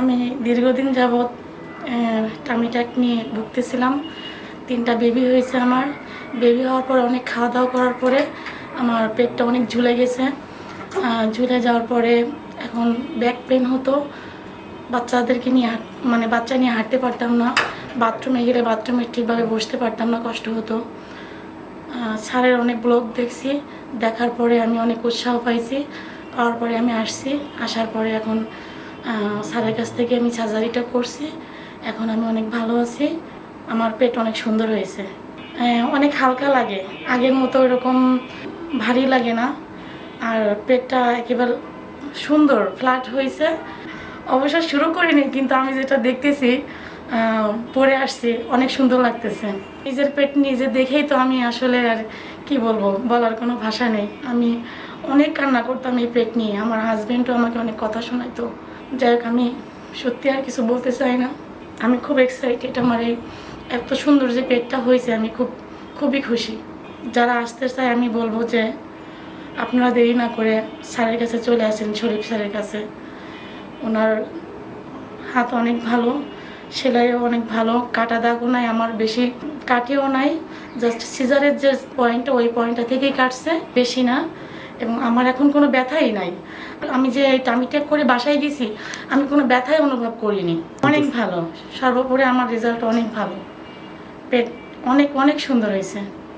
আমি দীর্ঘদিন যাবৎ টামিটাক নিয়ে ভুগতেছিলাম। তিনটা বেবি হয়েছে আমার। বেবি হওয়ার পরে অনেক খাওয়া দাওয়া করার পরে আমার পেটটা অনেক ঝুলে গেছে। ঝুলে যাওয়ার পরে এখন ব্যাক পেন হতো। বাচ্চাদেরকে নিয়ে মানে বাচ্চা নিয়ে হাঁটতে পারতাম না। বাথরুমে গেলে বাথরুমে ঠিকভাবে বসতে পারতাম না, কষ্ট হতো। স্যারের অনেক ব্লগ দেখছি। দেখার পরে আমি অনেক উৎসাহ পাইছি। পাওয়ার পরে আমি আসছি। আসার পরে এখন স্যারের কাছ থেকে আমি সার্জারিটা করছি। এখন আমি অনেক ভালো আছি। আমার পেট অনেক সুন্দর হয়েছে। আহ, অনেক হালকা লাগে। আগের মতো এরকম ভারী লাগে না। আর পেটটা একেবারে সুন্দর ফ্ল্যাট হয়েছে। অবশ্য শুরু করিনি কিন্তু আমি যেটা দেখতেছি পরে আসছি অনেক সুন্দর লাগতেছে। নিজের পেট নিজে দেখেই তো আমি আসলে আর কি বলব বলার কোনো ভাষা নেই। আমি অনেক কান্না করতাম এই পেট নিয়ে। আমার হাজবেন্ডও আমাকে অনেক কথা শোনাইতো। যাই হোক, আমি সত্যি আর কিছু বলতে চাই না। আমি খুব এক্সাইটেড আমার এই এত সুন্দর যে পেটটা হয়েছে, আমি খুব, খুবই খুশি। যারা আসতে চায়, আমি বলব যে আপনারা দেরি না করে স্যারের কাছে চলে আসেন, শরীফ স্যারের কাছে। ওনার হাত অনেক ভালো, সেলাইও অনেক ভালো, কাটা দাগও নাই, আমার বেশি কাটিও নাই। জাস্ট সিজারের যে পয়েন্টটা ওই পয়েন্টটা থেকেই কাটছে, বেশি না। এবং আমার এখন কোনো ব্যথাই নাই। আমি যে টামি টেক করে বাসায় গেছি, আমি কোনো ব্যথাই অনুভব করিনি। অনেক ভালো। সর্বোপরি আমার রেজাল্ট অনেক ভালো। পেট অনেক অনেক সুন্দর হয়েছে।